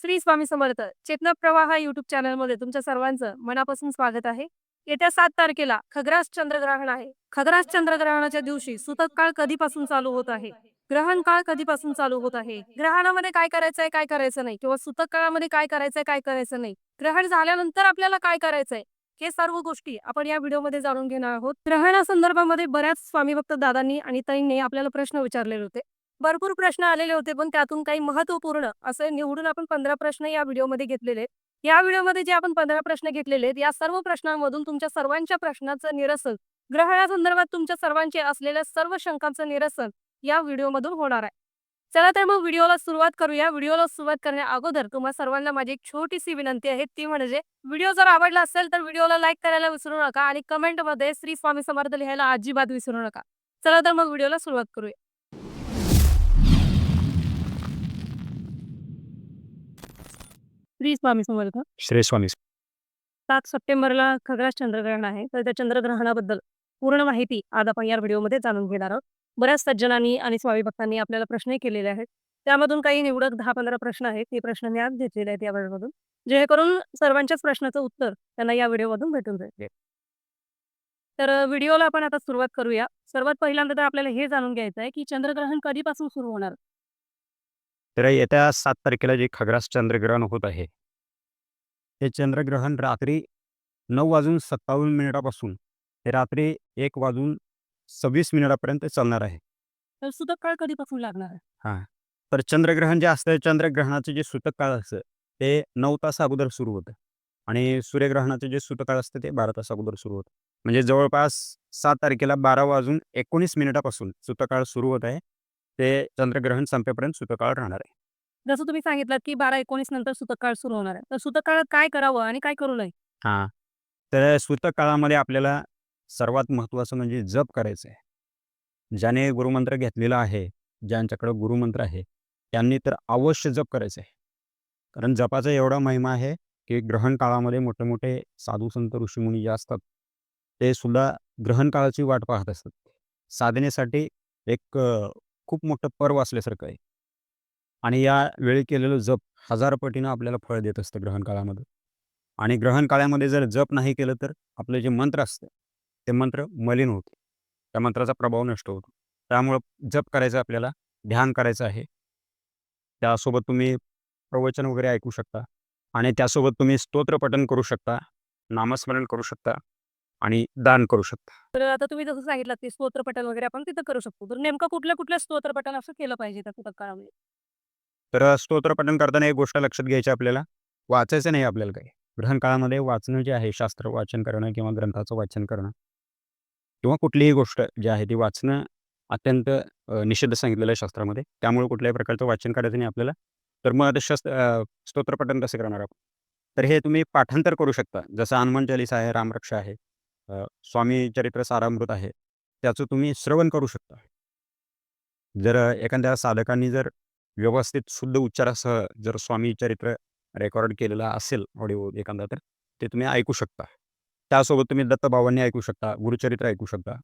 श्री स्वामी समर्थ चेतना प्रवाह युट्यूब चॅनलमध्ये तुमच्या सर्वांचं मनापासून स्वागत आहे. येत्या सात तारखेला खग्रास चंद्रग्रहण आहे. खग्रास चंद्रग्रहणाच्या दिवशी सुतक काळ कधीपासून चालू होत आहे? ग्रहण काळ कधीपासून चालू होत आहे? ग्रहणामध्ये काय करायचंय काय करायचं नाही? किंवा सुतक काळामध्ये काय करायचंय काय करायचं नाही? ग्रहण झाल्यानंतर आपल्याला काय करायचंय? हे सर्व गोष्टी आपण या व्हिडिओमध्ये जाणून घेणार आहोत. ग्रहणासंदर्भामध्ये बऱ्याच स्वामी भक्त दादांनी आणि ताईंनी आपल्याला प्रश्न विचारलेले होते. भरपूर प्रश्न आलेले होते पण त्यातून काही महत्त्वपूर्ण असे निवडून आपण पंधरा प्रश्न या व्हिडिओमध्ये घेतलेले. या व्हिडिओमध्ये जे आपण पंधरा प्रश्न घेतलेले आहेत या सर्व प्रश्नांमधून तुमच्या सर्वांच्या प्रश्नाचं निरसन ग्रहणासंदर्भात तुमच्या सर्वांचे असलेल्या सर्व शंकांचं निरसन या व्हिडिओमधून होणार आहे. चला तर मग व्हिडिओला सुरुवात करूया. व्हिडिओला सुरुवात करण्या अगोदर तुम्हा सर्वांना माझी एक छोटीशी विनंती आहे ती म्हणजे व्हिडिओ जर आवडला असेल तर व्हिडिओला लाईक करायला विसरू नका आणि कमेंटमध्ये श्री स्वामी समर्थ लिहायला अजिबात विसरू नका. चला तर मग व्हिडिओला सुरुवात करूया. श्री स्वामी समर्थ. श्री स्वामी सात सप्टेंबरला खग्रास चंद्रग्रहण आहे. तर त्या चंद्रग्रहणाबद्दल पूर्ण माहिती आज आपण या व्हिडिओमध्ये जाणून घेणार आहोत. बऱ्याच सज्जनांनी आणि स्वामी भक्तांनी आपल्याला प्रश्नही केलेले आहेत. त्यामधून काही निवडक दहा पंधरा प्रश्न आहेत. ते प्रश्न मी आज घेतलेले आहेत या व्हिडिओमधून जेणेकरून सर्वांच्याच प्रश्नाचं उत्तर त्यांना या व्हिडिओमधून भेटून जाईल. तर व्हिडिओला आपण आता सुरुवात करूया. सर्वात पहिल्यांदा तर आपल्याला हे जाणून घ्यायचं आहे की चंद्रग्रहण कधीपासून सुरू होणार? तर येत्या सात तारखेला जे खग्रास चंद्रग्रहण होत आहे. ते चंद्रग्रहण रात्री नऊ वाजून सत्तावन्न मिनिटापासून ते रात्री एक वाजून सव्वीस मिनिटापर्यंत चालणार आहे. तर सुतक काळ कधीपासून लागणार? आहे तर चंद्रग्रहण जे असतं चंद्रग्रहणाचं जे सुतक काळ असतं ते नऊ तास अगोदर सुरू होतं. आणि सूर्यग्रहणाचं जे सुतक काळ असतं ते बारा तास अगोदर सुरू होतं. म्हणजे जवळपास सात तारखेला बारा वाजून एकोणीस मिनिटापासून सुतक काळ सुरू होत आहे. ते चंद्रग्रहण संपेपर्यंत सुतक काळ राहणार आहे जसं तुम्ही सांगितलं की बारा एकोणीस नंतर सुतक काळ सुरू होणार आहे तर सुतक काळात काय करावं आणि काय करू नये हां. तर सूतक काळामध्ये आपल्याला सर्वात महत्त्वाचं म्हणजे जप करायचं आहे. ज्याने गुरुमंत्र घेतलेला आहे, ज्यांच्याकडे गुरुमंत्र आहे, त्यांनी तर अवश्य जप करायचं आहे. कारण जपाचा एवढा महिमा आहे, की ग्रहण काळामध्ये मोठे-मोठे साधू संत ऋषीमुनी जे असतात, ते सुद्धा ग्रहण काळाची वाट पाहत असतात. साधनेसाठी एक खूप मोठं पर्व असल्यासारखं आहे. आणि या वेळी केलेलं जप हजार पटीनं आपल्याला फळ देत असतं ग्रहण काळामध्ये. आणि ग्रहण काळामध्ये जर जप नाही केलं तर आपलं जे मंत्र असतं, ते मंत्र मलिन होते त्या मंत्राचा प्रभाव नष्ट होतो. त्यामुळं जप करायचं आपल्याला, ध्यान करायचं आहे. त्यासोबत तुम्ही प्रवचन वगैरे ऐकू शकता आणि त्यासोबत तुम्ही स्तोत्रपठन करू शकता, नामस्मरण करू शकता आणि दान करू शकता. तर आता तुम्ही जसं सांगितलं की स्तोत्रपठण वगैरे आपण तिथं करू शकतो तर नेमकं कुठल्या कुठल्या स्तोत्रपठण असं केलं पाहिजे त्या सुतक काळामध्ये तर अ, स्तोत्र पठण करताना एक गोष्ट लक्षात घ्यायची आपल्याला, वाचायचं नाही आपल्याला काही. ग्रहण काळामध्ये वाचणं जे आहे, शास्त्र वाचन करणं किंवा ग्रंथाचं वाचन करणं किंवा कुठलीही गोष्ट जी आहे ती वाचणं अत्यंत अ, निषिद्ध सांगितलेलं आहे शास्त्रामध्ये. त्यामुळे कुठल्याही प्रकारचं वाचन करायचं नाही आपल्याला. तर मग आता शस्त्र स्तोत्रपठण कसं करणार आपण? तर हे तुम्ही पाठांतर करू शकता. जसं हनुमान चालीसा आहे, रामरक्षा आहे, स्वामी चरित्र सारामृत आहे. त्याचं तुम्ही श्रवण करू शकता. जर एखाद्या साधकांनी जर व्यवस्थित शुद्ध उच्चारासह जर स्वामी चरित्र रेकॉर्ड केलेलं असेल ऑडिओ एखादा तर ते तुम्ही ऐकू शकता. त्यासोबत तुम्ही दत्तभावांनी ऐकू शकता, गुरुचरित्र ऐकू शकता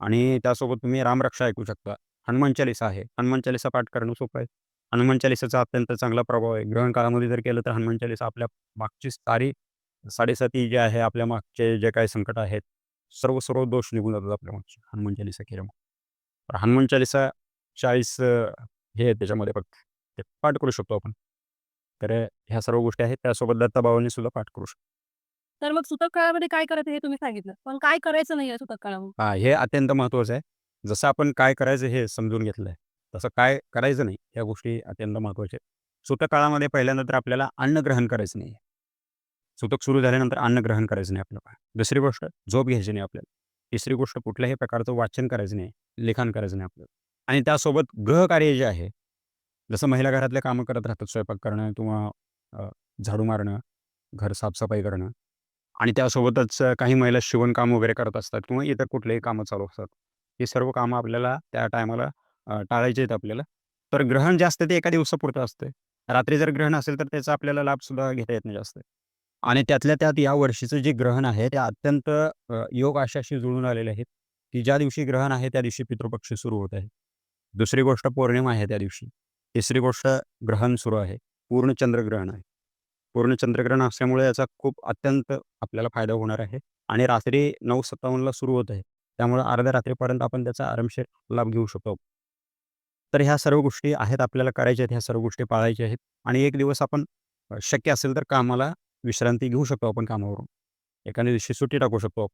आणि त्यासोबत तुम्ही रामरक्षा ऐकू शकता. हनुमान चालिसा आहे. हनुमान चालिसा पाठ करणं सोपं आहे. हनुमान चालिसाचा अत्यंत चांगला प्रभाव आहे. ग्रहण काळामध्ये जर केलं तर हनुमान चालीसा आपल्या मागची सारी साडेसाती जे आहे, आपल्या मागचे जे काही संकट आहेत, सर्व सर्व दोष निघून जातात आपल्या मागचे हनुमान चालीसा केल्यामुळे. हनुमान चालीसा 40 अ, हे त्याच्यामध्ये फक्त ते पाठ करू शकतो आपण. तर ह्या सर्व गोष्टी आहेत. त्यासोबत दत्तभावांनी सुद्धा पाठ करू शकतो. तर मग सुतक काळामध्ये काय करायचं हे तुम्ही सांगितलं पण काय करायचं नाही सुतक काळामध्ये हां, हे अत्यंत महत्त्वाचं आहे. जसं आपण काय करायचं हे समजून घेतलं आहे, तसं काय करायचं नाही, या गोष्टी अत्यंत महत्त्वाच्या आहेत. सूतक काळामध्ये पहिल्यांदा तर आपल्याला अन्न ग्रहण करायचं नाही. सुतक सुरू झाल्यानंतर अन्न ग्रहण करायचं नाही आपल्याला. दुसरी गोष्ट झोप घ्यायची नाही आपल्याला. तिसरी गोष्ट कुठल्याही प्रकारचं वाचन करायचं नाही, लिखाण करायचं नाही आपल्याला. आणि त्यासोबत गृहकार्य जे आहे, जसं महिला घरातले कामं करत राहतात, स्वयंपाक करणं किंवा झाडू मारणं, घर साफसफाई करणं आणि त्यासोबतच काही महिला शिवणकाम वगैरे करत असतात किंवा इतर कुठलेही कामं चालू असतात. ही सर्व कामं आपल्याला त्या टायमाला टाळायचे टाळायची आहेत आपल्याला. तर ग्रहण जे ते एका दिवसापुरतं असतं. रात्री जर ग्रहण असेल तर त्याचा आपल्याला लाभसुद्धा घेता येत नाही जास्त. आणि त्यातल्या त्यात या वर्षीचं जे ग्रहण आहे ते अत्यंत अ, योग अशाशी जुळून आलेले आहेत, की ज्या दिवशी ग्रहण आहे त्या दिवशी पितृपक्ष सुरू होत आहे. दुसरी गोष्ट पौर्णिमा आहे त्या दिवशी. तिसरी गोष्ट ग्रहण सुरू आहे. पूर्ण चंद्रग्रहण आहे पूर्ण चंद्रग्रहण असल्यामुळे याचा खूप अत्यंत आपल्याला फायदा होणार आहे आणि रात्री नऊ सत्तावन्नला सुरू होत आहे त्यामुळे अर्ध्या रात्रीपर्यंत आपण त्याचा आरामशीर लाभ घेऊ शकतो तर ह्या सर्व गोष्टी आहेत आपल्याला करायच्या आहेत ह्या सर्व गोष्टी पाळायच्या आहेत आणि एक दिवस आपण अ, शक्य असेल तर कामाला विश्रांती घेऊ शकतो आपण कामावरून. एखाद्या दिवशी सुट्टी टाकू शकतो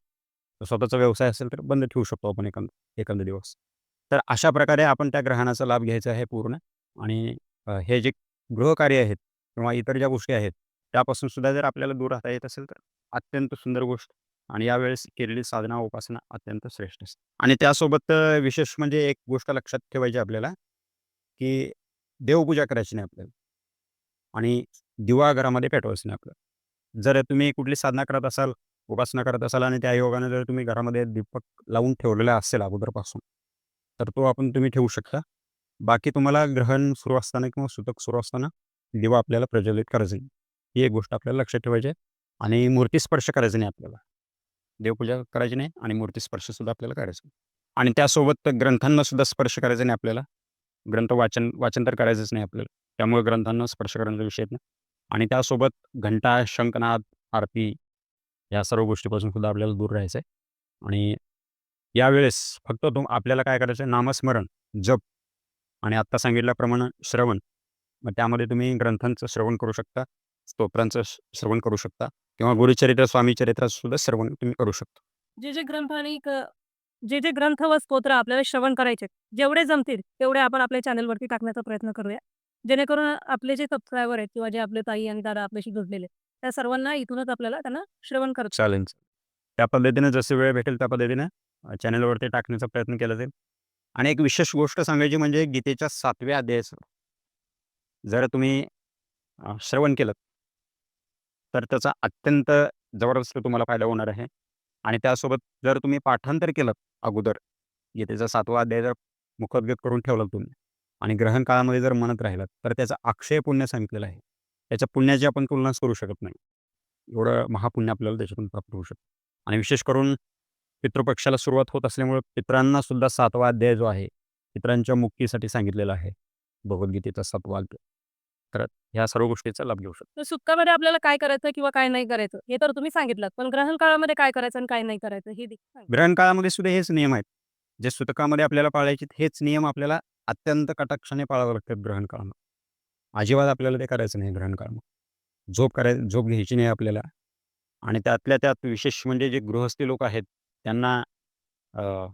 स्वतःचा व्यवसाय असेल तर बंद ठेवू शकतो आपण एखादा एखादा दिवस. तर अशा प्रकारे आपण त्या ग्रहणाचा लाभ घ्यायचा आहे पूर्ण. आणि हे जे गृहकार्य आहेत किंवा इतर ज्या गोष्टी आहेत त्यापासून सुद्धा जर आपल्याला दूर राहता येत असेल तर अत्यंत सुंदर गोष्ट. आणि यावेळेस केलेली साधना उपासना अत्यंत श्रेष्ठ असते. आणि त्यासोबत विशेष म्हणजे एक गोष्ट लक्षात ठेवायची आपल्याला की देवपूजा करायची नाही आपल्याला. आणि दिवा घरामध्ये पेटवायचं नाही आपल्याला. जर तुम्ही कुठली साधना करत असाल उपासना करत असाल आणि त्या योगाने जर तुम्ही घरामध्ये दीपक लावून ठेवलेला असेल अगोदरपासून तर तो आपण तुम्ही ठेवू शकता. बाकी तुम्हाला ग्रहण सुरू असताना किंवा सुतक सुरू असताना दिवा आपल्याला प्रज्वलित करायचं ही एक गोष्ट आपल्याला लक्षात ठेवायची आहे आणि मूर्ती स्पर्श करायचं नाही आपल्याला. देवपूजा करायची नाही आणि मूर्ती स्पर्श सुद्धा आपल्याला करायचं आणि त्यासोबत ग्रंथांना सुद्धा स्पर्श करायचा नाही आपल्याला. ग्रंथ वाचन वाचन तर करायचंच नाही आपल्याला. त्यामुळे ग्रंथांना स्पर्श करण्याचा विषय येत नाही. आणि त्यासोबत घंटा शंखनाद आरती या सर्व गोष्टीपासून सुद्धा आपल्याला दूर राहायचं आहे. आणि यावेळेस फक्त तुम आपल्याला काय करायचं आहे? नामस्मरण जप आणि आत्ता सांगितल्याप्रमाणे श्रवण. मग त्यामध्ये तुम्ही ग्रंथांचं श्रवण करू शकता स्तोत्रांचं श्रवण करू शकता किंवा गुरुचरित्र स्वामी चरित्र सुद्धा श्रवण तुम्ही करू शकता. जे जे ग्रंथ आणि जे जे ग्रंथ व स्तोत्र आपल्याला श्रवण करायचे जेवढे जमतील तेवढे आपण आपल्या चॅनलवरती टाकण्याचा प्रयत्न करूया. जेणेकरून आपले जे सबस्क्रायबर आहेत किंवा जे आपले ताई आणि दादा आपल्याशी जोडलेले आहेत, त्या सर्वांना इथूनच आपल्याला त्यांना श्रवण करत चालेल त्या पद्धतीने जसे वेळ भेटेल त्या पद्धतीने अ, चॅनलवरती टाकण्याचा प्रयत्न केला जाईल. आणि एक विशेष गोष्ट सांगायची म्हणजे गीतेच्या सातव्या अध्यायाचं. जर तुम्ही अ, श्रवण केलं तर त्याचा अत्यंत जबरदस्त तुम्हाला फायदा होणार आहे. आणि त्यासोबत जर तुम्ही पाठांतर केलं अगोदर गीतेचा सातवा अध्याय जर मुखोद्गत करून ठेवलं तुम्ही आणि ग्रहण काळामध्ये जर म्हणत राहिलात तर त्याचं अक्षय पुण्य सांगितलेलं आहे. त्याच्या पुण्याची आपण तुलनाच करू शकत नाही. एवढं महापुण्य आपल्याला त्याच्यातून प्राप्त होऊ शकतं. आणि विशेष करून पितृपक्षाला सुरुवात होत असल्यामुळे पितरांना सुद्धा सातवा अध्याय जो आहे पितरांच्या मुक्तीसाठी सांगितलेला आहे. भगवद्गीतेचा सातवा अध्याय. तर ह्या सर्व गोष्टीचा लाभ घेऊ शकतो. तर सुक्कामध्ये आपल्याला काय करायचं किंवा काय नाही करायचं हे तर तुम्ही सांगितलं पण ग्रहण काळामध्ये काय करायचं आणि काय नाही करायचं हे. ग्रहण काळामध्ये सुद्धा हेच नियम आहेत. जे सुतकामध्ये आपल्याला पाळायचे हेच नियम आपल्याला अत्यंत कटाक्षाने पाळावे लागतात ग्रहण काळामध्ये. अजिबात आपल्याला ते करायचं नाही ग्रहण काळामध्ये झोप कराय झोप घ्यायची नाही आपल्याला. आणि त्यातल्या त्यात विशेष म्हणजे जे गृहस्थी लोक आहेत त्यांना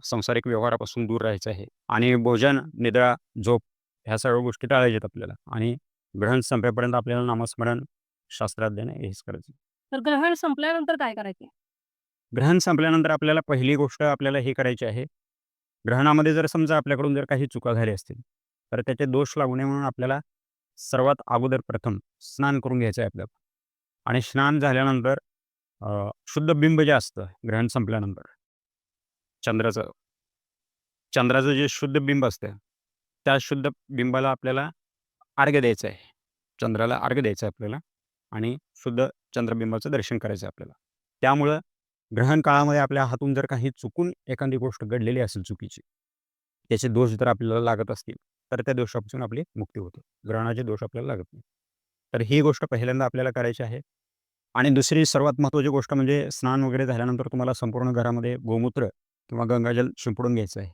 सांसारिक व्यवहारापासून दूर राहायचं आहे. आणि भोजन निद्रा झोप ह्या सर्व गोष्टी टाळायच्यात आपल्याला. आणि ग्रहण संपेपर्यंत आपल्याला नामस्मरण शास्त्राध्ययन हेच करायचं. तर ग्रहण संपल्यानंतर काय करायचं? ग्रहण संपल्यानंतर आपल्याला पहिली गोष्ट आपल्याला हे करायची आहे ग्रहणामध्ये जर समजा आपल्याकडून जर काही चुका झाल्या असतील तर त्याचे दोष लागू नये म्हणून आपल्याला सर्वात अगोदर प्रथम स्नान करून घ्यायचं आहे आपल्याला आणि स्नान झाल्यानंतर शुद्ध बिंब जे असतं ग्रहण संपल्यानंतर चंद्राचं चंद्राचं जे शुद्ध बिंब असतं त्या शुद्ध बिंबाला आपल्याला अर्घ्य द्यायचं आहे. चंद्राला अर्घ्य द्यायचं आहे आपल्याला आणि शुद्ध चंद्रबिंबाचं दर्शन करायचं आहे आपल्याला. त्यामुळं ग्रहण काळामध्ये आपल्या हातून जर काही चुकून एखादी गोष्ट घडलेली असेल चुकीची त्याचे दोष जर आपल्याला लागत असतील तर त्या दोषापासून आपली मुक्ती होते. ग्रहणाचे दोष आपल्याला लागत नाही. तर ही गोष्ट पहिल्यांदा आपल्याला करायची आहे. आणि दुसरी सर्वात महत्त्वाची गोष्ट म्हणजे स्नान वगैरे झाल्यानंतर तुम्हाला संपूर्ण घरामध्ये गोमूत्र किंवा गंगाजल शिंपडून घ्यायचं आहे.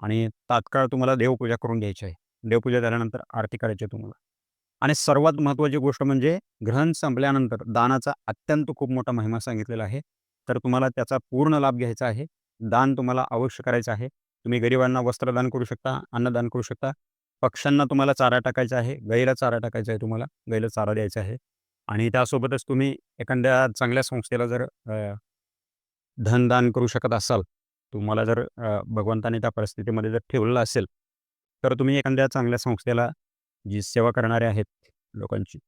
आणि तात्काळ तुम्हाला देवपूजा करून घ्यायची आहे. देवपूजा झाल्यानंतर आरती करायची आहे तुम्हाला. आणि सर्वात महत्त्वाची गोष्ट म्हणजे ग्रहण संपल्यानंतर दानाचा अत्यंत खूप मोठा महिमा सांगितलेला आहे. तर तुम्हाला त्याचा पूर्ण लाभ घ्यायचा आहे. दान तुम्हाला अवश्य करायचं आहे. तुम्ही गरिबांना वस्त्रदान करू शकता अन्नदान करू शकता. पक्ष्यांना तुम्हाला चारा टाकायचा आहे. गाईला चारा टाकायचा आहे तुम्हाला. गाईला चारा द्यायचा आहे. आणि त्यासोबतच तुम्ही एखाद्या चांगल्या संस्थेला जर धनदान करू शकत असाल तुम्हाला जर भगवंताने त्या परिस्थितीमध्ये जर ठेवलेलं असेल तर तुम्ही एखाद्या चांगल्या संस्थेला जी सेवा करणारे आहेत लोकांची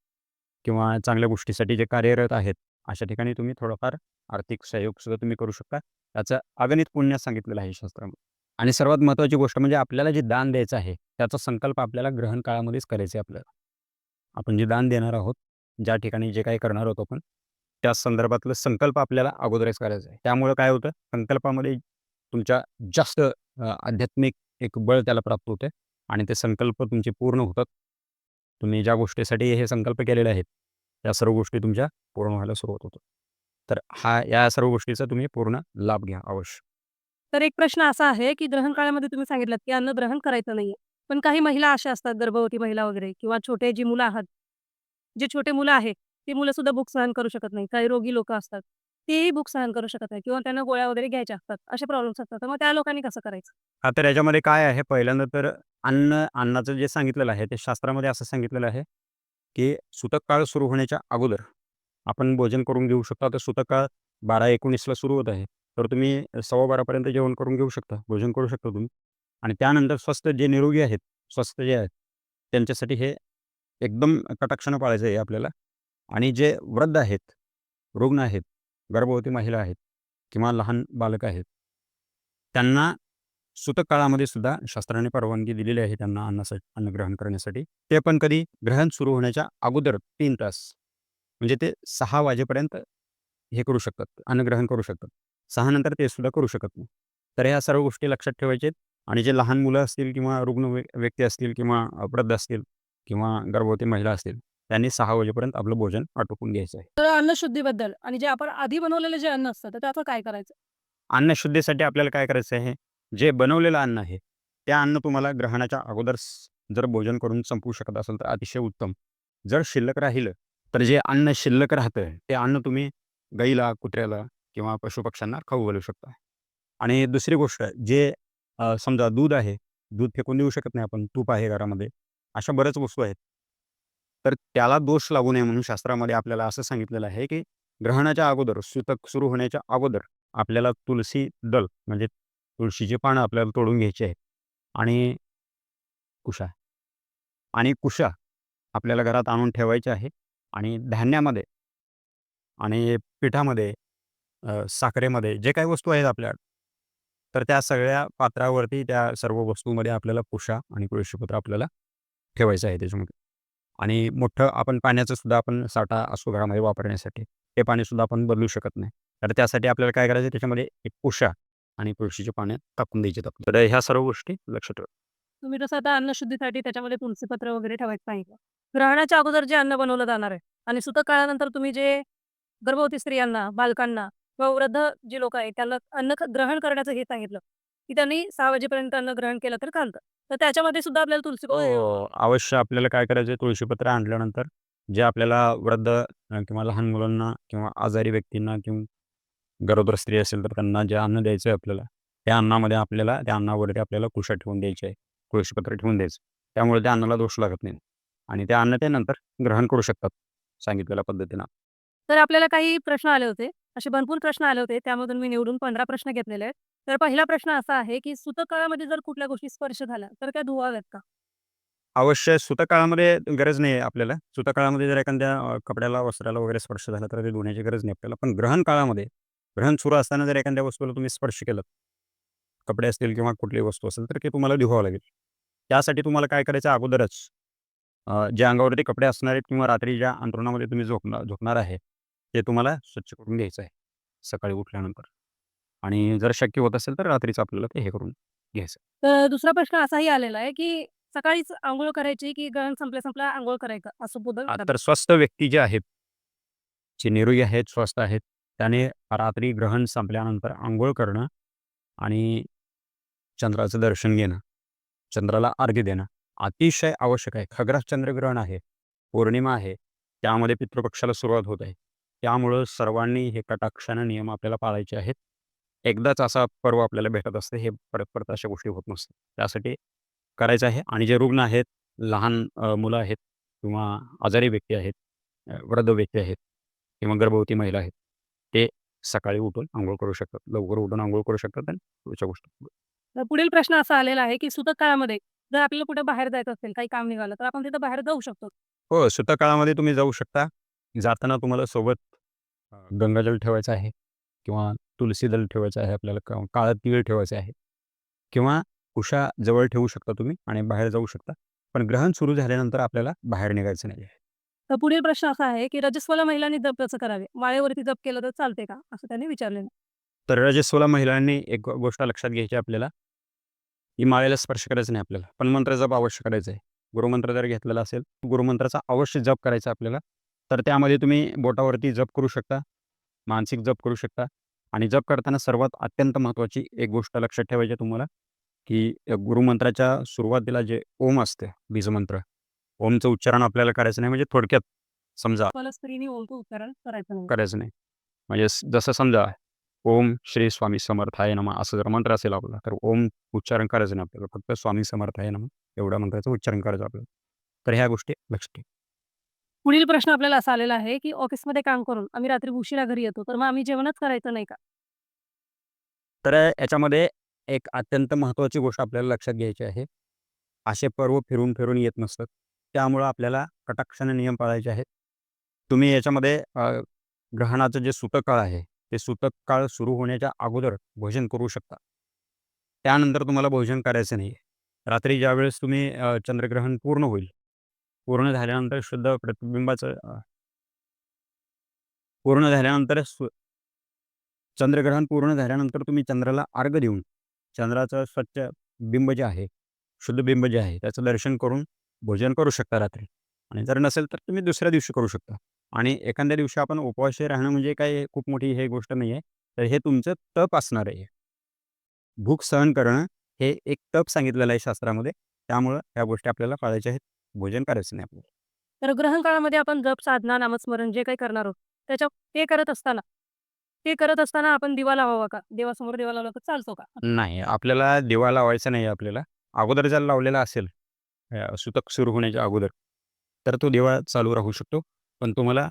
किंवा चांगल्या गोष्टीसाठी जे कार्यरत आहेत अशा ठिकाणी तुम्ही थोडंफार आर्थिक सहयोग सुद्धा तुम्ही करू शकता. त्याचं अगणित पुण्य सांगितलेलं आहे शास्त्रामध्ये. आणि सर्वात महत्त्वाची गोष्ट म्हणजे आपल्याला जे दान द्यायचं आहे त्याचा संकल्प आपल्याला ग्रहण काळामध्येच करायचं आहे आपल्याला. आपण जे दान देणार आहोत ज्या ठिकाणी जे काही करणार आहोत आपण त्या संदर्भातलं संकल्प आपल्याला अगोदरच करायचं आहे. त्यामुळं काय होतं संकल्पामध्ये तुमच्या जास्त आध्यात्मिक एक बळ त्याला प्राप्त होते आणि ते संकल्प तुमचे पूर्ण होतात. तुम्ही ज्या गोष्टीसाठी हे संकल्प केलेले आहेत त्या सर्व गोष्टी तुमच्या पूर्ण व्हायला सुरुवात होतो. तर हा या सर्व गोष्टीचा तुम्ही पूर्ण लाभ घ्या अवश्य. तर एक प्रश्न असा आहे की ग्रहण काळामध्ये तुम्ही सांगितलं की अन्न ग्रहण करायचं नाहीये. पण काही महिला अशा असतात गर्भवती महिला वगैरे किंवा छोटे जी मुलं आहात जे छोटे मुलं आहेत ती मुलं सुद्धा भूक सहन करू शकत नाही काही रोगी लोक असतात तेही भूक सहन करू शकत नाही किंवा त्यांना गोळ्या वगैरे घ्यायच्या असतात असे प्रॉब्लेम्स असतात. मग त्या लोकांनी कसं करायचं? हा तर याच्यामध्ये काय आहे? पहिल्यांदा तर अन्न अन्नाचं जे सांगितलेलं आहे ते शास्त्रामध्ये असं सांगितलेलं आहे की सुतक काळ सुरू होण्याच्या अगोदर आपण भोजन करून घेऊ शकता. तर सुतक काळ बारा एकोणीसला सुरू होत आहे. तर तुम्ही सव्वा बारापर्यंत जेवण करून घेऊ शकता. भोजन करू शकता तुम्ही. आणि त्यानंतर स्वस्त जे निरोगी आहेत स्वस्त जे आहेत त्यांच्यासाठी हे एकदम कटाक्षानं पाळायचं आहे आपल्याला. आणि जे वृद्ध आहेत रुग्ण आहेत गर्भवती महिला आहेत किंवा लहान बालक आहेत त्यांना सुतक काळामध्ये सुद्धा शास्त्राने परवानगी दिलेली आहे त्यांना अन्नासाठी अन्न ग्रहण करण्यासाठी. ते पण कधी ग्रहण सुरू होण्याच्या अगोदर तीन तास म्हणजे ते सहा वाजेपर्यंत हे करू शकतात अन्न ग्रहण करू शकतात. सहा नंतर ते सुद्धा करू शकत नाही. तर ह्या सर्व गोष्टी लक्षात ठेवायचे आणि जे लहान मुलं असतील किंवा रुग्ण व्य- व्यक्ती असतील किंवा वृद्ध असतील किंवा गर्भवती महिला असतील त्यांनी सहा वाजेपर्यंत आपलं भोजन आटोपून घ्यायचं आहे. तर अन्नशुद्धीबद्दल आणि जे आपण आधी बनवलेले जे अन्न असतं तर त्याचं काय करायचं? अन्नशुद्धीसाठी आपल्याला काय करायचं आहे? जे बनवलेलं अन्न आहे त्या अन्न तुम्हाला ग्रहणाच्या अगोदर जर भोजन करून संपवू शकत असेल तर अतिशय उत्तम. जर शिल्लक राहिलं तर जे अन्न शिल्लक राहतं ते अन्न तुम्ही गाईला कुत्र्याला किंवा पशुपक्ष्यांना खाऊ घालू शकता. आणि दुसरी गोष्ट जे समजा दूध आहे दूध फेकून देऊ शकत नाही आपण तूप आहे घरामध्ये अशा बऱ्याच वस्तू आहेत. तर त्याला दोष लागू नये म्हणून शास्त्रामध्ये आपल्याला असं सांगितलेलं आहे की ग्रहणाच्या अगोदर सुतक सुरू होण्याच्या अगोदर आपल्याला तुलसी दल म्हणजे तुळशीची पानं आपल्याला तोडून घ्यायची आहेत. आणि कुशा. आणि कुशा आपल्याला घरात आणून ठेवायचे आहे. आणि धान्यामध्ये आणि पिठामध्ये साखरेमध्ये जे काही वस्तू आहेत आपल्या तर त्या सगळ्या पात्रावरती त्या सर्व वस्तूमध्ये आपल्याला कुशा आणि तुळशीपत्र आपल्याला ठेवायचं आहे त्याच्यामध्ये. आणि मोठं आपण पाण्याचं सुद्धा आपण साठा असतो घरामध्ये वापरण्यासाठी ते पाणीसुद्धा आपण बदलू शकत नाही. तर त्यासाठी आपल्याला काय करायचं त्याच्यामध्ये एक कुशा आणि तुळशीची पाने टाकून द्यायची तर ह्या सर्व गोष्टी लक्षात ठेवा. तुम्ही जसं आता अन्नशुद्धीसाठी त्याच्यामध्ये तुलसीपत्र वगैरे ठेवायचं सांगितलं. ग्रहणाच्या अगोदर जे अन्न बनवलं जाणार आहे आणि सुतक काळानंतर तुम्ही जे गर्भवती स्त्रियांना बालकांना किंवा वृद्ध जे लोक आहेत त्यांना अन्न क- ग्रहण करण्याचं हे सांगितलं की त्यांनी सहा वाजेपर्यंत अन्न ग्रहण केलं तर चालतं. तर त्याच्यामध्ये सुद्धा आपल्याला तुलसी हो अवश्य आपल्याला काय करायचं तुळशीपत्र आणल्यानंतर जे आपल्याला वृद्ध अ, किंवा लहान मुलांना किंवा आजारी व्यक्तींना किंवा गरोदर स्त्री असेल तर त्यांना जे अन्न द्यायचं आहे आपल्याला त्या अन्नामध्ये आपल्याला त्या अन्नावरती आपल्याला कुशा ठेवून द्यायचे आहे तुळशीपत्र ठेवून द्यायचं त्यामुळे त्या अन्नाला दोष लागत नाही. आणि त्या अन्न ते नंतर ग्रहण करू शकतात सांगितलेल्या पद्धतीनं. तर आपल्याला काही प्रश्न आले होते असे भरपूर प्रश्न आले होते त्यामधून मी निवडून पंधरा प्रश्न घेतलेले आहेत. तर पहिला प्रश्न असा आहे की सुतक काळामध्ये जर कुठल्या गोष्टी स्पर्श झाल्या तर त्या धुवाव्यात का? अवश्य सुतकाळामध्ये गरज नाही आहे आपल्याला. सुतकाळामध्ये जर एखाद्या कपड्याला वस्त्राला वगैरे स्पर्श झाला तर ते धुण्याची गरज नाही आपल्याला. पण ग्रहण काळामध्ये ग्रहण सुरू असताना जर एखाद्या वस्तूला तुम्ही स्पर्श केलं कपडे असतील किंवा कुठली वस्तू असेल तर ते तुम्हाला धुवावं लागेल. त्यासाठी तुम्हाला काय करायचं अगोदरच जे अंगावरती कपडे असणार आहेत किंवा रात्री ज्या अंतरुणामध्ये तुम्ही झोपणार झोपणार आहे ते तुम्हाला स्वच्छ करून घ्यायचं आहे सकाळी उठल्यानंतर. आणि जर शक्य होत असेल तर रात्रीच आपल्याला ते हे करून घ्यायचं तर दुसरा प्रश्न असाही आलेला आहे की सकाळीच आंघोळ करायची की ग्रहण संपल्या संपल्या आंघोळ करायचं असं हा, तर स्वस्थ व्यक्ती जे आहेत जे निरोगी आहेत स्वस्थ आहेत त्याने रात्री ग्रहण संपल्यानंतर आंघोळ करणं आणि चंद्राचं दर्शन घेणं चंद्राला अर्घ्य देणं अतिशय आवश्यक आहे. खग्रास चंद्रग्रहण आहे पौर्णिमा आहे त्यामध्ये पितृपक्षाला सुरुवात होत आहे. त्यामुळं सर्वांनी हे कटाक्षानं नियम आपल्याला पाळायचे आहेत. एकदाच असा पर्व आपल्याला भेटत असते हे परत परत अशा गोष्टी होत नसतात. त्यासाठी करायचं आहे आणि जे रुग्ण आहेत लहान मुलं आहेत किंवा आजारी व्यक्ती आहेत वृद्ध व्यक्ती आहेत किंवा गर्भवती महिला आहेत ते सकाळी उठून आंघोळ करू शकतात. लवकर उठून आंघोळ करू शकतात आणि पुढच्या गोष्टी तर पुढील प्रश्न असा आलेला आहे की सुतक काळामध्ये जर आपल्याला कुठे बाहेर जायचं असेल काही काम निघालं तर आपण तिथं बाहेर जाऊ शकतो. हो सुद्धा काळामध्ये तुम्ही जाऊ शकता. जाताना तुम्हाला सोबत अ, गंगाजल ठेवायचं आहे किंवा तुलसी दल ठेवायचं आहे आपल्याला का- काळं तीळ ठेवायचं आहे किंवा उषा जवळ ठेवू शकता तुम्ही आणि बाहेर जाऊ शकता. पण ग्रहण सुरू झाल्यानंतर आपल्याला बाहेर निघायचं नाही आहे. तर पुढील प्रश्न असा आहे की रजस्वला महिलांनी जप कसं करावे? वाळेवरती जप केलं तर चालते का? असं त्यांनी विचारले तर रजस्वला महिलांनी एक गोष्ट लक्षात घ्यायची आपल्याला. की माळेला स्पर्श करायचं नाही आपल्याला. पण मंत्र जप अवश्य करायचं आहे गुरुमंत्र जर घेतलेला असेल गुरुमंत्राचा अवश्य जप करायचा आपल्याला. तर त्यामध्ये तुम्ही बोटावरती जप करू शकता मानसिक जप करू शकता. आणि जप करताना सर्वात अत्यंत महत्त्वाची एक गोष्ट लक्षात ठेवायची तुम्हाला की गुरुमंत्राच्या सुरुवातीला जे ओम असते बीजमंत्र ओमचं उच्चारण आपल्याला करायचं नाही म्हणजे थोडक्यात समजा. उच्चारण करायचं नाही. करायचं नाही. म्हणजे जसं समजा ओम श्री स्वामी समर्थाय नमः असं जर मंत्र असेल आपला तर ओम उच्चारण करायचं नाही आपल्याला. फक्त स्वामी समर्थाय नमः एवढ्या मंत्राचं उच्चारण करायचं आपल्याला. तर ह्या गोष्टी लक्षात ठेवा. पुढील प्रश्न आपल्याला असा आलेला आहे की ऑफिसमध्ये काम करून आम्ही रात्री उशिरा घरी येतो तर मग आम्ही जेवणच करायचं नाही का? तर याच्यामध्ये एक अत्यंत महत्त्वाची गोष्ट आपल्याला लक्षात घ्यायची आहे. असे पर्व फिरून फिरून येत नसतात. त्यामुळं आपल्याला कटाक्षाने नियम पाळायचे आहेत. तुम्ही याच्यामध्ये ग्रहणाचं जे सुतक काळ आहे ते सुतक काळ सुरू होण्याच्या अगोदर भोजन करू शकता. त्यानंतर तुम्हाला भोजन करायचं नाही रात्री ज्यावेळेस तुम्ही चंद्रग्रहण पूर्ण होईल पूर्ण झाल्यानंतर शुद्ध प्रतिबिंबाचं पूर्ण झाल्यानंतर सु चंद्रग्रहण पूर्ण झाल्यानंतर तुम्ही चंद्राला अर्घ देऊन चंद्राचं स्वच्छ बिंब जे आहे शुद्ध बिंब जे आहे त्याचं दर्शन करून भोजन करू शकता रात्री. आणि जर नसेल तर तुम्ही दुसऱ्या दिवशी करू शकता. आणि एखाद्या दिवशी आपण उपवाशी राहणं म्हणजे काय खूप मोठी हे गोष्ट नाही आहे तर हे तुमचं तप असणार आहे. भूक सहन करणं हे एक तप सांगितलेलं आहे शास्त्रामध्ये. त्यामुळं या गोष्टी आपल्याला पाळायच्या आहेत. भोजन करायचं नाही आपल्याला. तर ग्रहण काळामध्ये आपण जप साधना नामस्मरण जे काही करणार आहोत त्याच्या ते करत असताना ते करत असताना आपण दिवा लावावा का? देवासमोर दिवा लावला तर चालतो का? नाही आपल्याला दिवा लावायचा नाही आपल्याला. अगोदर जर लावलेला असेल सुतक सुरू होण्याच्या अगोदर. तर तो दिवा चालू राहू शकतो पण तुम्हाला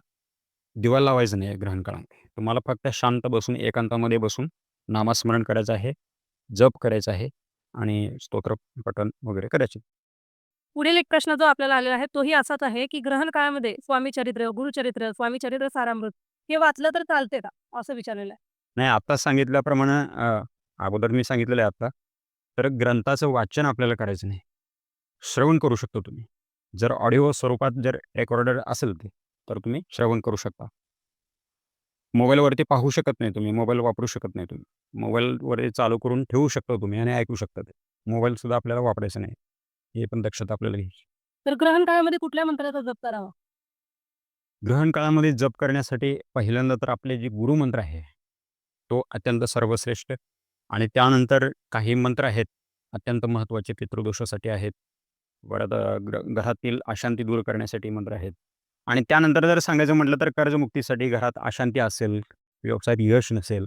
दिवा लावायचा नाही आहे ग्रहण काळामध्ये तुम्हाला फक्त शांत बसून एकांतामध्ये बसून नामस्मरण करायचं आहे जप करायचा आहे आणि स्तोत्र पठण वगैरे करायचे. पुढील एक प्रश्न जो आपल्याला आलेला आहे तोही असाच आहे की ग्रहण काळामध्ये स्वामी चरित्र गुरुचरित्र स्वामी चरित्र सारामृत हे वाचलं तर चालते का? असं विचारलेलं आहे. नाही आत्ता सांगितल्याप्रमाणे अगोदर मी सांगितलेलं आहे आत्ता. तर ग्रंथाचं वाचन आपल्याला करायचं नाही. श्रवण करू शकतो तुम्ही. जर ऑडिओ स्वरूपात जर रेकॉर्डर असेल ते तर तुम्ही श्रवण करू शकता. मोबाईलवरती पाहू शकत नाही तुम्ही मोबाईल वापरू शकत नाही तुम्ही. मोबाईलवरती चालू करून ठेवू शकता तुम्ही आणि ऐकू शकता ते. मोबाईलसुद्धा आपल्याला वापरायचं नाही. हे पण दक्षता आपल्याला घ्यायची. तर ग्रहण काळामध्ये कुठल्या मंत्राचा जप करावा? ग्रहण काळामध्ये जप करण्यासाठी पहिल्यांदा तर आपले जे गुरुमंत्र आहे तो अत्यंत सर्वश्रेष्ठ आणि त्यानंतर काही मंत्र आहेत अत्यंत महत्त्वाचे पितृदोषासाठी आहेत. परत ग्र घरातील अशांती दूर करण्यासाठी मंत्र आहेत. आणि त्यानंतर जर सांगायचं म्हटलं तर कर्जमुक्तीसाठी घरात अशांती असेल व्यवसायात यश नसेल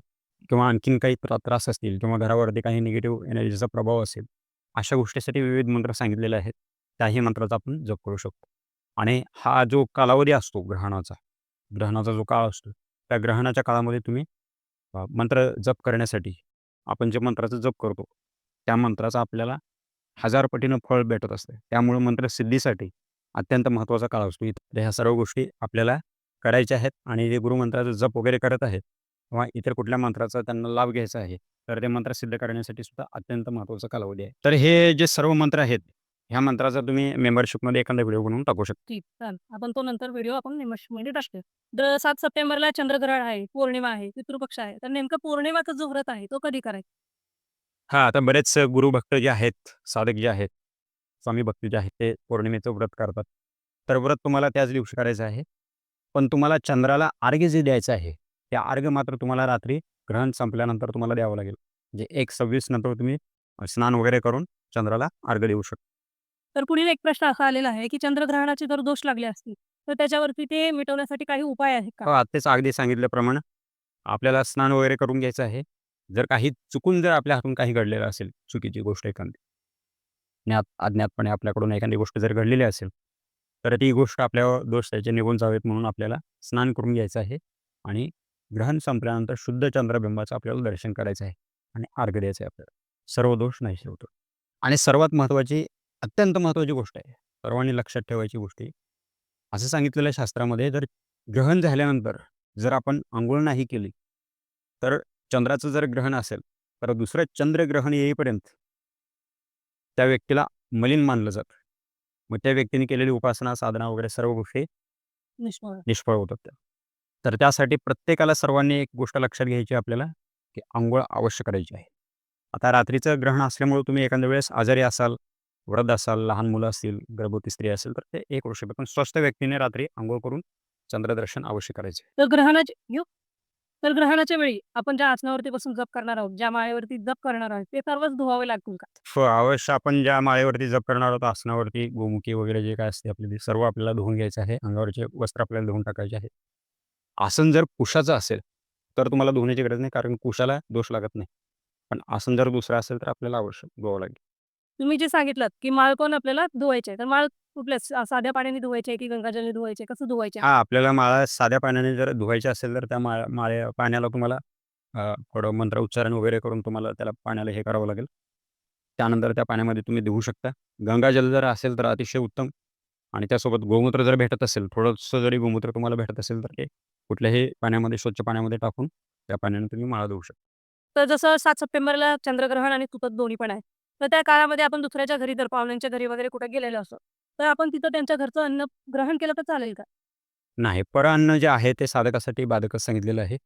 किंवा आणखीन काही त्रा त्रास असतील किंवा घरावरती काही निगेटिव्ह एनर्जीचा प्रभाव असेल अशा गोष्टीसाठी विविध मंत्र सांगितलेले आहेत. त्याही मंत्राचा आपण जप करू शकतो. आणि हा जो कालावधी असतो ग्रहणाचा ग्रहणाचा जो काळ असतो त्या ग्रहणाच्या काळामध्ये तुम्ही मंत्र जप करण्यासाठी आपण जे मंत्राचा जप करतो त्या मंत्राचा आपल्याला हजार पटीनं फळ भेटत असते. त्यामुळं मंत्रसिद्धीसाठी अत्यंत महत्त्वाचा काळ असतो. इतर ह्या सर्व गोष्टी आपल्याला करायच्या आहेत आणि जे गुरुमंत्राचा जप वगैरे करत आहेत किंवा इतर कुठल्या मंत्राचा त्यांना लाभ घ्यायचा आहे तर ते मंत्र सिद्ध करण्यासाठी सुद्धा अत्यंत महत्त्वाचा कालावधी आहे. तर हे जे सर्व मंत्र आहेत ह्या मंत्राचा तुम्ही मेंबरशिपमध्ये एखादा व्हिडिओ बनवून टाकू शकता. ठीक आपण तो नंतर व्हिडिओ आपण मेंबरशिपमध्ये टाकतो दर सात सप्टेंबरला चंद्रग्रहण आहे पौर्णिमा आहे पितृपक्ष आहे. तर नेमकं पौर्णिमाचा जो व्रत आहे तो कधी करायचा? हां, आता बरेच गुरुभक्त जे आहेत, साधक जे आहेत, स्वामी भक्त जे आहेत, ते पौर्णिमेचं व्रत करतात. तर व्रत तुम्हाला त्याच दिवशी करायचं आहे. पण तुम्हाला चंद्राला अर्घ्य जे द्यायचं आहे, ते अर्घ्य मात्र तुम्हाला रात्री ग्रहण संपल्यानंतर तुम्हाला द्यावं लागेल. म्हणजे 1:26 नंतर तुम्ही स्नान वगैरे करून चंद्राला अर्घ्य देऊ शकता. तर पुढील एक प्रश्न असा आलेला आहे की चंद्रग्रहणाचे जर दोष लागले असतील तर त्याच्यावरती ते मिटवण्यासाठी काही उपाय आहेत हो, का आत्ताच अगदी सांगितल्याप्रमाणे आपल्याला स्नान वगैरे करून घ्यायचं आहे. जर काही चुकून जर आपल्या हातून काही घडलेलं असेल, चुकीची गोष्ट एखादी ज्ञात अज्ञातपणे आपल्याकडून एखादी गोष्ट जर घडलेली असेल, तर ती गोष्ट आपल्यावर दोष त्याचे निघून जावेत म्हणून आपल्याला स्नान करून घ्यायचं आहे आणि ग्रहण संपल्यानंतर शुद्ध चंद्रबिंबाचं आपल्याला दर्शन करायचं आहे आणि अर्घ द्यायचं आहे आपल्याला. सर्व दोष नाहीसे होतो. आणि सर्वात महत्त्वाची, अत्यंत महत्त्वाची गोष्ट आहे. सर्वांनी लक्षात ठेवायची गोष्ट असं सांगितलेलं आहे शास्त्रामध्ये जर ग्रहण झाल्यानंतर जर आपण अंघोळ नाही केली, तर चंद्राचं जर ग्रहण असेल, तर दुसरं चंद्रग्रहण येईपर्यंत त्या व्यक्तीला मलीन मानलं जातं. मग त्या व्यक्तीने केलेली उपासना, साधना वगैरे सर्व गोष्टी निष्फळ होतात त्या. तर त्यासाठी प्रत्येकाला सर्वांनी एक गोष्ट लक्षात घ्यायची आपल्याला, की अंघोळ अवश्य करायची आहे. आता रात्रीचं ग्रहण असल्यामुळे तुम्ही एखाद्या वेळेस आजारी असाल वृद्ध असाल लहान मुलं असतील गर्भवती स्त्री असेल तर ते एक शकतात पण स्वस्थ व्यक्तीने रात्री आंघोळ करून चंद्रदर्शन अवश्य करायचे तर ग्रहणाचे तर ग्रहणाच्या वेळी आपण ज्या आसनावरती बसून जप करणार आहोत ज्या माळेवरती जप करणार आहोत ते सर्वच धुवावे लागतील का? हो अवश्य. आपण ज्या माळेवरती जप करणार आहोत आसनावरती गोमुखी वगैरे जे काय असते आपले सर्व आपल्याला धुवून घ्यायचं आहे. अंगावरचे वस्त्र आपल्याला धुवून टाकायचे आहे. आसन जर कुशाचं असेल तर तुम्हाला धुण्याची गरज नाही कारण कुशाला दोष लागत नाही. पण आसन जर दुसरं असेल तर आपल्याला आवश्यक धुवावं लागेल. तुम्ही जे सांगितलं की माळ कोण आपल्याला धुवायचे? तर माळ कुठल्या सा- साध्या पाण्याने धुवायचे की गंगाजलने धुवायचे? कसं धुवायचे? हा आपल्याला माळा साध्या पाण्याने जर धुवायची असेल तर त्या माळ्या पाण्याला तुम्हाला अ, थोडं मंत्र उच्चारण वगैरे करून तुम्हाला त्याला पाण्याला हे करावं लागेल. त्यानंतर त्या पाण्यामध्ये तुम्ही धुवू शकता. गंगाजल जर असेल तर अतिशय उत्तम आणि त्यासोबत गोमूत्र जर भेटत असेल थोडंसं जरी गोमूत्र तुम्हाला भेटत असेल तर ते कुठल्याही पाण्यामध्ये स्वच्छ पाण्यामध्ये टाकून त्या पाण्याने तुम्ही माळा धुवू शकता. तर जसं सात सप्टेंबरला चंद्रग्रहण आणि तुपत दोन्ही पण आहे. तर त्या काळामध्ये आपण दुसऱ्याच्या घरी तर पाहुण्यांच्या घरी वगैरे कुठे गेलेलो असतो तर आपण तिथं त्यांच्या घरचं अन्न ग्रहण केलं तर चालेल का? नाही परअन्न जे आहे ते साधकासाठी बाधकच सांगितलेलं आहे.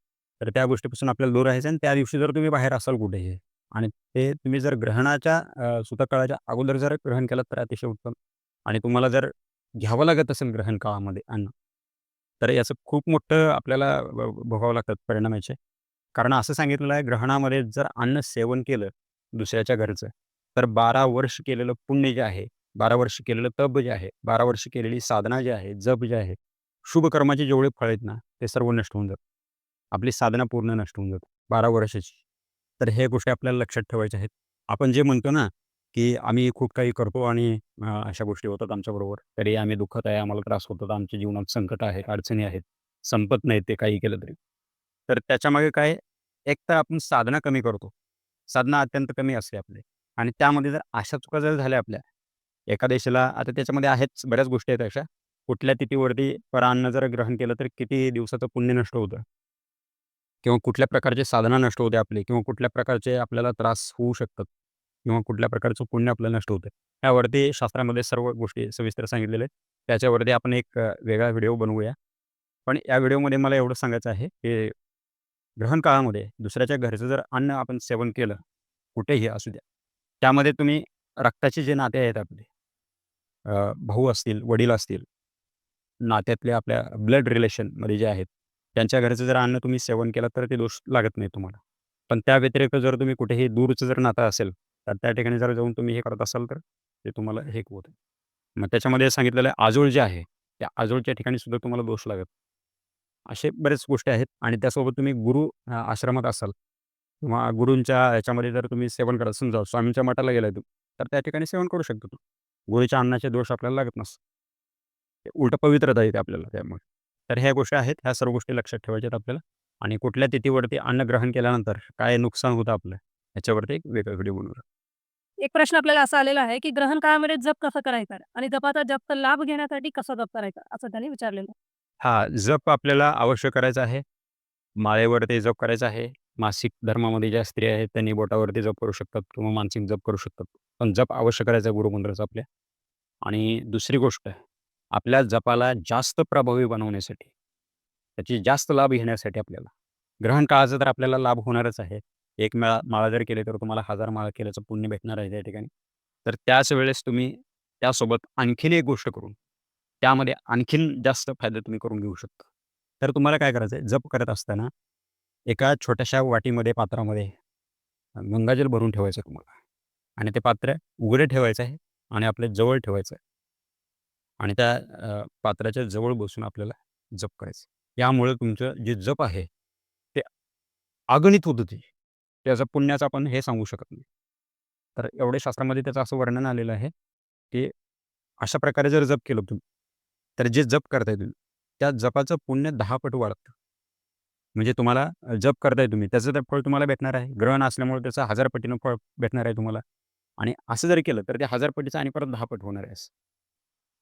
तर त्या गोष्टीपासून आपल्याला दूर राहायचं आणि त्या दिवशी जर तुम्ही बाहेर असाल कुठेही आणि ते तुम्ही जर ग्रहणाच्या सुतकाळाच्या अगोदर जर ग्रहण केलं तर अतिशय उत्तम आणि तुम्हाला जर घ्यावं लागत असेल ग्रहण काळामध्ये अन्न तर याचं खूप मोठं आपल्याला भोगावं लागतात परिणामाचे कारण असं सांगितलेलं आहे ग्रहणामध्ये जर अन्न सेवन केलं दुसऱ्याच्या घरचं तर बारा वर्ष केलेलं पुण्य जे आहे बारा वर्ष केलेलं तप जे आहे बारा वर्ष केलेली साधना जी आहे जप जे आहे शुभ कर्माचे जेवढे फळ आहेत ना ते सर्व नष्ट होऊन जातात. आपली साधना पूर्ण नष्ट होऊन जाते बारा वर्षाची. तर हे गोष्टी आपल्याला लक्षात ठेवायच्या आहेत. आपण जे म्हणतो ना की आम्ही खूप काही करतो आणि अशा गोष्टी होतात आमच्याबरोबर. तरी आम्ही दुःखत आहे आम्हाला त्रास होतात आमच्या जीवनात संकट आहे अडचणी आहेत संपत नाही ते काही केलं तरी. तर त्याच्यामागे काय एक तर आपण साधना कमी करतो. साधना अत्यंत कमी असते आपली. आणि त्यामध्ये जर अशा चुका जर झाल्या आपल्या एका देशाला आता त्याच्यामध्ये आहेच बऱ्याच गोष्टी आहेत अशा. कुठल्या तिथीवरती परान्न जर ग्रहण केलं तर किती दिवसाचं पुण्य नष्ट होतं? किंवा कुठल्या प्रकारचे साधना नष्ट होते आपले? किंवा कुठल्या प्रकारचे आपल्याला त्रास होऊ शकतात? किंवा कुठल्या प्रकारचं पुण्य आपल्याला नष्ट होतं यावरती शास्त्रामध्ये सर्व गोष्टी सविस्तर सांगितलेल्या आहेत. त्याच्यावरती आपण एक वेगळा व्हिडिओ बनवूया. पण या व्हिडिओमध्ये मला एवढं सांगायचं आहे की ग्रहण काळामध्ये दुसऱ्याच्या घरचं जर अन्न आपण सेवन केलं कुठेही असू द्या त्यामध्ये तुम्ही रक्ताचे जे नाते आहेत आपले अ, भाऊ असतील वडील असतील नात्यातले आपल्या ब्लड रिलेशनमध्ये जे आहेत त्यांच्या घरचं जर अन्न तुम्ही सेवन केलं तर ते दोष लागत नाही तुम्हाला. पण त्या व्यतिरिक्त जर तुम्ही कुठेही दूरचं जर नातं असेल तर त्या ठिकाणी जर जाऊन तुम्ही हे करत असाल तर ते तुम्हाला हे होतं मग त्याच्यामध्ये सांगितलेलं आहे आजोळ जे आहे त्या आजोळच्या ठिकाणी सुद्धा तुम्हाला दोष लागत असे बरेच गोष्टी आहेत आणि त्यासोबत तुम्ही गुरु अ, आश्रमात असाल किंवा गुरूंच्या याच्यामध्ये जर तुम्ही सेवन करत समजा स्वामींच्या मठाला गेलाय तुम्ही तर त्या ठिकाणी सेवन करू शकतो तुम्ही गुरुच्या अन्नाचे दोष आपल्याला लागत नसतं उलट पवित्रता येते आपल्याला त्यामुळे. तर ह्या गोष्टी आहेत ह्या सर्व गोष्टी लक्षात ठेवायच्यात आपल्याला. आणि कुठल्या तिथीवरती अन्न ग्रहण केल्यानंतर काय नुकसान होतं आपलं याच्यावरती एक वेगळा व्हिडिओ बनवूया. एक प्रश्न आपल्याला असा आलेला आहे की ग्रहण काळामध्ये जप कसं करायचा? आणि जपाचा जास्त लाभ घेण्यासाठी कसा जप करायचा? असं त्यांनी विचारलेलं. हा जप आपल्याला अवश्य करायचा आहे. माळेवरती जप करायचा आहे. मासिक धर्मामध्ये ज्या स्त्रिया आहेत त्यांनी बोटावरती जप करू शकतात किंवा मानसिक जप करू शकतात. पण जप अवश्य करायचा गुरुमंत्राचा आपल्या. आणि दुसरी गोष्ट आपल्या जपाला जास्त प्रभावी बनवण्यासाठी त्याची जास्त लाभ घेण्यासाठी आपल्याला ग्रहण काळाचा तर आपल्याला लाभ होणारच आहे. एक मेळा माळा जर केले तर तुम्हाला हजार माळा केल्याचं पुण्य भेटणार आहे त्या ठिकाणी. तर त्याच वेळेस तुम्ही त्यासोबत आणखीन एक गोष्ट करून त्यामध्ये आणखीन जास्त फायदा तुम्ही करून घेऊ शकता. तर तुम्हाला काय करायचं आहे जप करत असताना एका छोट्याशा वाटीमध्ये पात्रामध्ये गंगाजल भरून ठेवायचं आहे तुम्हाला. आणि ते पात्र उघडे ठेवायचं आहे आणि आपल्या जवळ ठेवायचं आहे. आणि त्या पात्राच्या जवळ बसून आपल्याला जप करायचं यामुळे तुमचं जे जप आहे ते अगणित होत ते. त्याचं पुण्याचं आपण हे सांगू शकत नाही. तर एवढे शास्त्रामध्ये त्याचं असं वर्णन आलेलं आहे की अशा प्रकारे जर जप केलं तुम्ही तर जे जप करताय तुम्ही त्या जपाचं पुण्य दहा पट वाढतं. म्हणजे तुम्हाला जप करताय तुम्ही त्याचं तर फळ तुम्हाला भेटणार आहे. ग्रहण असल्यामुळे त्याचं हजार पटीनं फळ भेटणार आहे तुम्हाला. आणि असं जर केलं तर ते हजार पटीचं आणि परत दहा पट होणार आहे.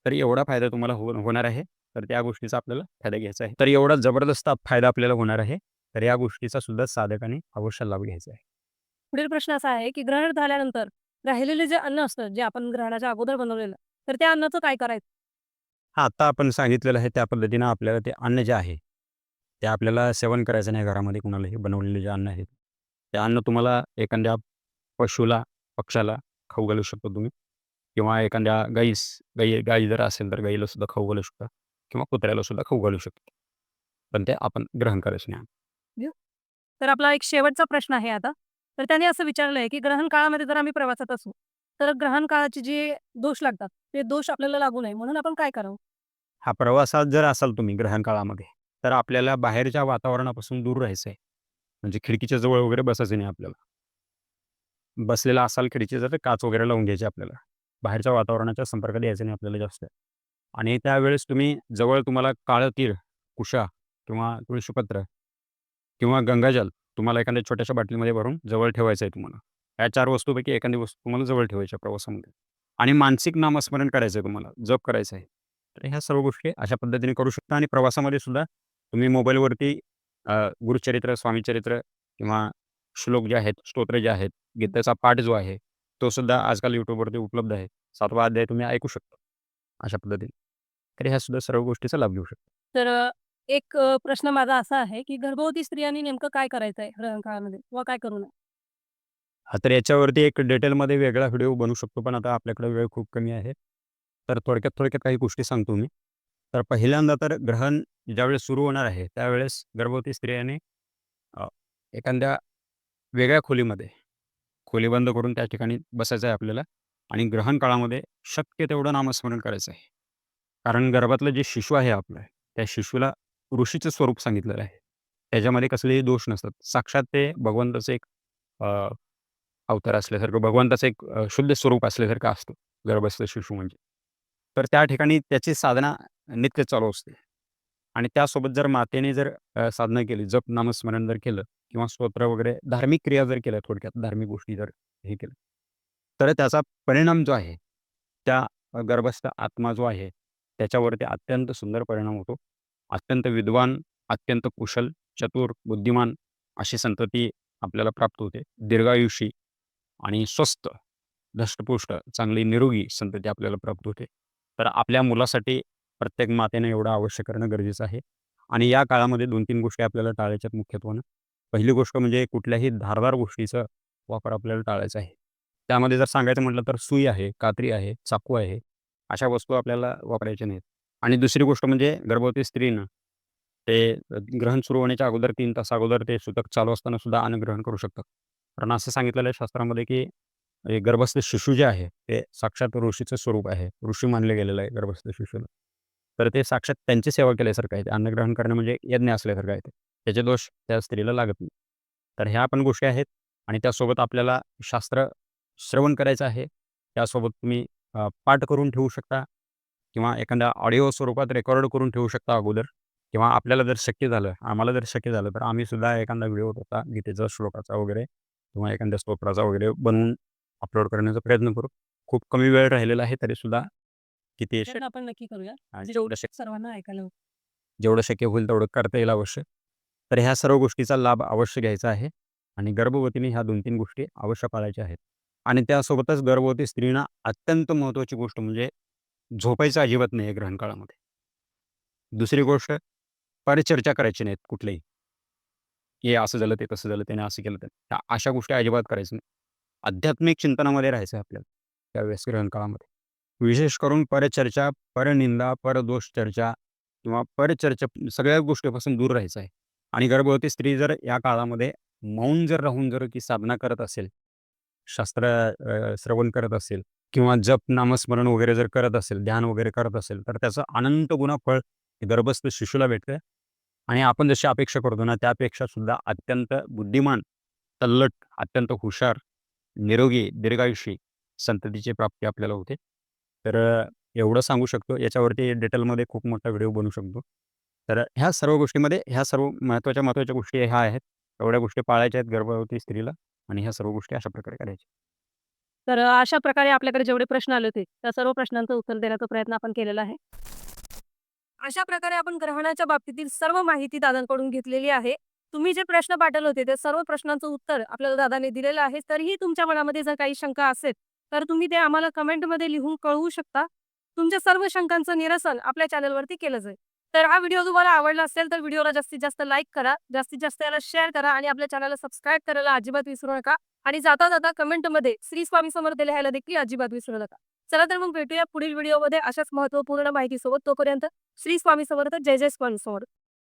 तर एवढा फायदा तुम्हाला हो होणार आहे. तर त्या गोष्टीचा आपल्याला फायदा घ्यायचा आहे. तर एवढा जबरदस्त फायदा आपल्याला होणार आहे. तर या गोष्टीचा सुद्धा साधकाने अवश्य लाभ घ्यायचा आहे. पुढील प्रश्न असा आहे की ग्रहण झाल्यानंतर राहिलेले जे अन्न असतं जे आपण ग्रहणाच्या अगोदर बनवलेलं तर त्या अन्नाचं काय करायचं? हा आता आपण सांगितलेलं आहे त्या पद्धतीनं आपल्याला ते अन्न जे आहे ते आपल्याला सेवन करायचं नाही घरामध्ये कुणालाही बनवलेले जे अन्न आहेत ते. अन्न तुम्हाला एखाद्या पशुला पक्षाला खाऊ घालू शकतो तुम्ही. किंवा एखाद्या गाईस गाई गाई जर असेल तर गाईला सुद्धा खाऊ घालू शकता. किंवा कुत्र्याला सुद्धा खाऊ घालू शकतो. पण ते आपण ग्रहण करायचं नाही. तर आपला एक शेवटचा प्रश्न आहे आता. तर त्याने असं विचारलंय की ग्रहण काळामध्ये जर आम्ही प्रवासात असू तर ग्रहण काळाचे जे दोष लागतात ते दोष आपल्याला लागू नये. म्हणून आपण काय करावं? हा प्रवासात जर असाल तुम्ही ग्रहण काळामध्ये तर आपल्याला बाहेरच्या वातावरणापासून दूर राहायचं आहे म्हणजे खिडकीच्या जवळ वगैरे बसायचं नाही आपल्याला. बसलेला असाल खिडकीचा जर काच वगैरे लावून घ्यायची आपल्याला. बाहेरच्या वातावरणाच्या संपर्कात यायचं नाही आपल्याला जास्त. आणि त्यावेळेस तुम्ही जवळ तुम्हाला काळं तीर कुशा किंवा तुळशीपत्र किंवा गंगाजल तुम्हाला एखाद्या छोट्याशा बाटलीमध्ये भरून जवळ ठेवायचं आहे तुम्हाला. या चार वस्तूपैकी एखादी वस्तू तुम्हाला जवळ ठेवायच्या प्रवासामध्ये. आणि मानसिक नामस्मरण करायचं आहे तुम्हाला. जप करायचं आहे तर ह्या सर्व गोष्टी अशा पद्धतीने करू शकता आणि प्रवासामध्ये सुद्धा तुम्ही मोबाईलवरती गुरुचरित्र स्वामीचरित्र किंवा श्लोक जे आहेत स्तोत्र जे आहेत गीतेचा पाठ जो आहे तो सुद्धा आजकाल यूट्यूबवरती उपलब्ध आहे. सातवा अध्याय तुम्ही ऐकू शकता अशा पद्धतीने. तर ह्या सुद्धा सर्व गोष्टीचा लाभ घेऊ शकता. तर एक प्रश्न माझा असा आहे की गर्भवती स्त्रियांनी नेमकं काय करायचं आहे काय करू नये? हा तर याच्यावरती एक डिटेलमध्ये वेगळा व्हिडिओ बनवू शकतो पण आता आपल्याकडे वेळ खूप कमी आहे. तर थोडक्यात थोडक्यात काही गोष्टी सांगतो मी. तर पहिल्यांदा तर ग्रहण ज्यावेळेस सुरू होणार आहे त्यावेळेस गर्भवती स्त्रियाने एखाद्या वेगळ्या खोलीमध्ये खोली बंद करून त्या ठिकाणी बसायचं आहे आपल्याला आणि ग्रहण काळामध्ये शक्य तेवढं नामस्मरण करायचं आहे. कारण गर्भातलं जे शिशु आहे आपलं त्या शिशूला ऋषीचं स्वरूप सांगितलेलं आहे. त्याच्यामध्ये कसलेही दोष नसतात. साक्षात ते भगवंताचं एक अ, अवतार असल्यासारखं भगवंताचं एक शुद्ध स्वरूप असल्यासारखं असतो गर्भस्थ शिशू म्हणजे. तर त्या ठिकाणी त्याची साधना नित्य चालू असते. आणि त्यासोबत जर मातेने जर साधना केली जप नामस्मरण जर केलं किंवा स्तोत्र वगैरे धार्मिक क्रिया जर केल्या थोडक्यात धार्मिक गोष्टी जर हे केलं तर त्याचा परिणाम जो आहे त्या गर्भस्थ आत्मा जो आहे त्याच्यावरती अत्यंत सुंदर परिणाम होतो. अत्यंत विद्वान अत्यंत कुशल चतुर बुद्धिमान अशी संतती आपल्याला प्राप्त होते. दीर्घायुषी आणि स्वस्त धष्टपुष्ट चांगली निरोगी संतती आपल्याला प्राप्त होते. तर आपल्या मुलासाठी प्रत्येक मातेने एवढं आवश्यक करणं गरजेचं आहे. आणि या काळामध्ये दोन तीन गोष्टी आपल्याला टाळायच्यात मुख्यत्वानं पहिली गोष्ट म्हणजे कुठल्याही धारदार गोष्टीचा वापर आपल्याला टाळायचा आहे. त्यामध्ये जर सांगायचं म्हटलं तर सुई आहे कात्री आहे चाकू आहे अशा वस्तू आपल्याला वापरायच्या नाहीत. आणि दुसरी गोष्ट म्हणजे गर्भवती स्त्रीनं ते ग्रहण सुरू होण्याच्या अगोदर तीन तास अगोदर ते सुतक चालू असताना सुद्धा अन्न ग्रहण करू शकतात. कारण असं सांगितलेलं आहे शास्त्रामध्ये की म्हणजे गर्भस्थ शिशू जे आहे ते साक्षात ऋषीचं स्वरूप आहे. ऋषी मानले गेलेलं आहे गर्भस्थ शिशूला. तर ते साक्षात त्यांची सेवा केल्यासारखं आहे. ते अन्नग्रहण करणं म्हणजे यज्ञ असल्यासारखं आहे ते. त्याचे दोष त्या स्त्रीला लागत नाही. तर ह्या पण गोष्टी आहेत आणि त्यासोबत आपल्याला शास्त्र श्रवण करायचं आहे. त्यासोबत तुम्ही पाठ करून ठेवू शकता किंवा एखाद्या ऑडिओ स्वरूपात रेकॉर्ड करून ठेवू शकता अगोदर किंवा आपल्याला जर शक्य झालं आम्हाला जर शक्य झालं तर आम्ही सुद्धा एखादा व्हिडिओ होता गीतेचा श्लोकाचा वगैरे किंवा एखाद्या स्तोत्राचा वगैरे बनवून अपलोड करण्याचा प्रयत्न करू. खूप कमी वेळ राहिलेला आहे तरी सुद्धा किती आपण नक्की करूया. आणि जेवढं शक्य सर्वांना ऐकायला. जेवढं शक्य होईल तेवढं करता येईल अवश्य. तर ह्या सर्व गोष्टीचा लाभ अवश्य घ्यायचा आहे आणि गर्भवतीने ह्या दोन तीन गोष्टी अवश्य पाळायच्या आहेत. आणि त्यासोबतच गर्भवती स्त्रीना अत्यंत महत्त्वाची गोष्ट म्हणजे झोपायचं अजिबात नाही आहे ग्रहण काळामध्ये. दुसरी गोष्ट परिचर्चा करायची नाहीत कुठल्याही हे असं झालं ते तसं झालं त्याने असं केलं तर ह्या अशा गोष्टी अजिबात करायचं नाही. आध्यात्मिक चिंतनामध्ये राहायचं आहे आपल्याला त्यावेळेस ग्रहण काळामध्ये. विशेष करून परचर्चा परनिंदा परदोष चर्चा किंवा परचर्चा सगळ्या गोष्टीपासून दूर राहायचं आहे. आणि गर्भवती स्त्री जर या काळामध्ये मौन जर राहून जर ती साधना करत असेल शास्त्र श्रवण करत असेल किंवा जप नामस्मरण वगैरे जर करत असेल ध्यान वगैरे करत असेल तर त्याचं अनंत गुणा फळ गर्भस्थ शिशूला भेटतं. आणि आपण जशी अपेक्षा करतो ना त्यापेक्षा सुद्धा अत्यंत बुद्धिमान तल्लट अत्यंत हुशार निरोगी दीर्घायुषी संततीची प्राप्ती आपल्याला होते. तर एवढं सांगू शकतो. याच्यावरती डिटेलमध्ये खूप मोठा व्हिडिओ बनवू शकतो. तर ह्या सर्व गोष्टीमध्ये ह्या सर्व महत्त्वाच्या महत्त्वाच्या गोष्टी ह्या आहेत. एवढ्या गोष्टी पाळायच्या आहेत गर्भवती स्त्रीला आणि ह्या सर्व गोष्टी अशा प्रकारे करायच्या. तर अशा प्रकारे आपल्याकडे जेवढे प्रश्न आले होते त्या सर्व प्रश्नांचं उत्तर देण्याचा प्रयत्न आपण केलेला आहे. अशा प्रकारे आपण ग्रहणाच्या बाबतीतील सर्व माहिती दादांकडून घेतलेली आहे. तुम्ही जे प्रश्न पाठवले होते ते सर्व प्रश्नांचं उत्तर आपल्याला दादाने दिलेलं आहे. तरीही तुमच्या मनामध्ये जर काही शंका असेल तर तुम्ही ते आम्हाला कमेंटमध्ये लिहून कळवू शकता. तुमच्या सर्व शंकांचं निरसन आपल्या चॅनलवरती केलं जाईल. तर हा व्हिडिओ तुम्हाला आवडला असेल तर व्हिडिओला जास्तीत जास्त लाईक करा. जास्तीत जास्त याला शेअर करा आणि आपल्या चॅनलला सबस्क्राईब करायला अजिबात विसरू नका. आणि जाता जाता कमेंटमध्ये श्री स्वामी समर्थ लिहायला देखील अजिबात विसरू नका. चला तर मग भेटूया पुढील व्हिडिओमध्ये अशाच महत्त्वपूर्ण माहितीसोबत. तोपर्यंत श्री स्वामी समर्थ जय जय स्वामी समर्थ.